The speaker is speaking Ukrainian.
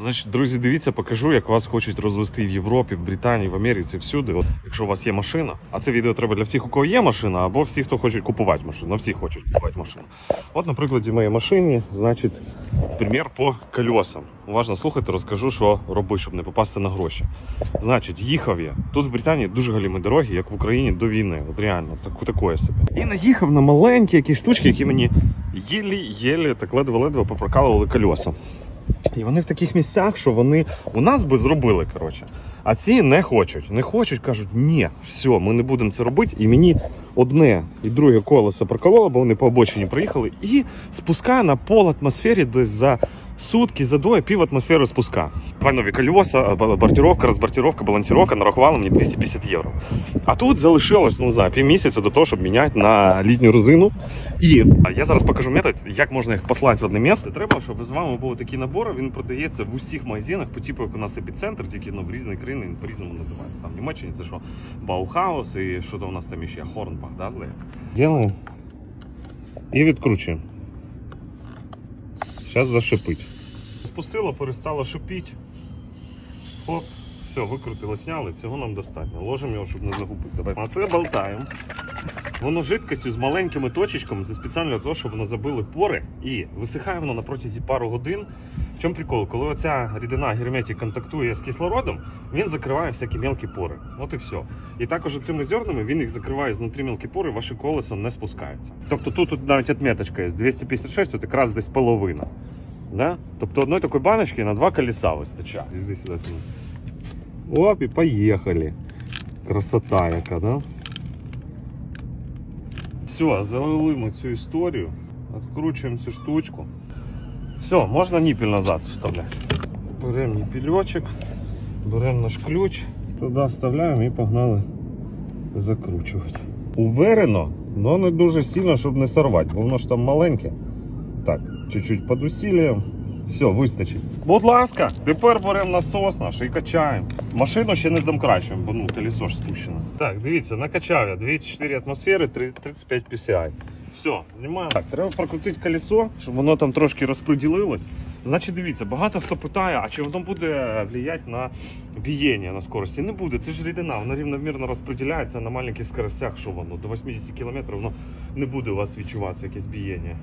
Значить, друзі, дивіться, покажу, як вас хочуть розвести в Європі, в Британії, в Америці, всюди. От, якщо у вас є машина, а це відео треба для всіх, у кого є машина, або всі, хто хочуть купувати машину. Ну, всі хочуть купувати машину. От, на прикладі моєї машини, значить, примір по колесам. Уважно слухайте, розкажу, що робити, щоб не попасти на гроші. Значить, їхав я. Тут в Британії дуже галіми дороги, як в Україні до війни. От реально, так, такое собі. І наїхав на маленькі якісь штучки, які мені єлі-єлі так ледве-ледве попрокалували колеса. І вони в таких місцях, що вони у нас би зробили, коротше. А ці не хочуть. Не хочуть, кажуть, ні, все, ми не будемо це робити. І мені одне і друге колесо прокололо, бо вони по обочині приїхали, і спускає на пол атмосфері десь за сутки, за двоє пів атмосфери спуска. Два нові колеса, б- бортировка, розбортировка, балансировка нарахувала мені 250 євро. А тут залишилось, ну знаю, півмісяця до того, щоб міняти на літню резину. І я зараз покажу метод, як можна їх послати в одне місце. Треба, щоб з вами був такий набор. Він продається в усіх магазинах, по типу як у нас епіцентр, тільки ну, в різні країни він по-різному називається. Там в Німеччині це що Баухаус і що то у нас там ще Хорнбах, да, здається. Ділаємо і відкручуємо. Зараз зашипить. Спустила, перестала шипіти. Хоп, все, викрутило, сняли, цього нам достатньо. Ложимо його, щоб не загубити. Давай. А це болтаємо. Воно жидкістю з маленькими точечками, це спеціально для того, щоб воно забили пори і висихає воно на протязі пару годин. В чому прикол? Коли оця рідина герметик контактує з кислородом, він закриває всякі мелкі пори. От і все. І також цими зернами він їх закриває знутрі мелкі пори, ваше колесо не спускається. Тобто тут, тут навіть відміточка є 256, тут якраз десь половина. Да? Тобто одної такої баночки на два колеса вистачає. Іди сюди, сюди. Оп, і поїхали. Красота яка, да? Все, залили ми цю історію. Откручуємо цю штучку. Все, можна ніпіль назад вставляти. Беремо ніпільочок, беремо наш ключ, туди вставляємо і погнали закручувати. Уверено, але не дуже сильно, щоб не сорвати, бо воно ж там маленьке. Так, чуть-чуть під усіллям. Все, вистачить. Будь ласка, тепер беремо насос наш і качаємо. Машину ще не здомкрачуємо, бо ну колесо ж спущено. Так, дивіться, накачав я 204 атмосфери, 35 PCI. Все, знімаємо. Так, треба прокрутити колесо, щоб воно там трошки розподілилось. Значить, дивіться, багато хто питає, а чи воно буде впливати на бієння на скорості? Не буде, це ж рідина, воно рівномірно розподіляється на маленьких скоростях, що воно до 80 км воно не буде у вас відчуватися якесь бієння.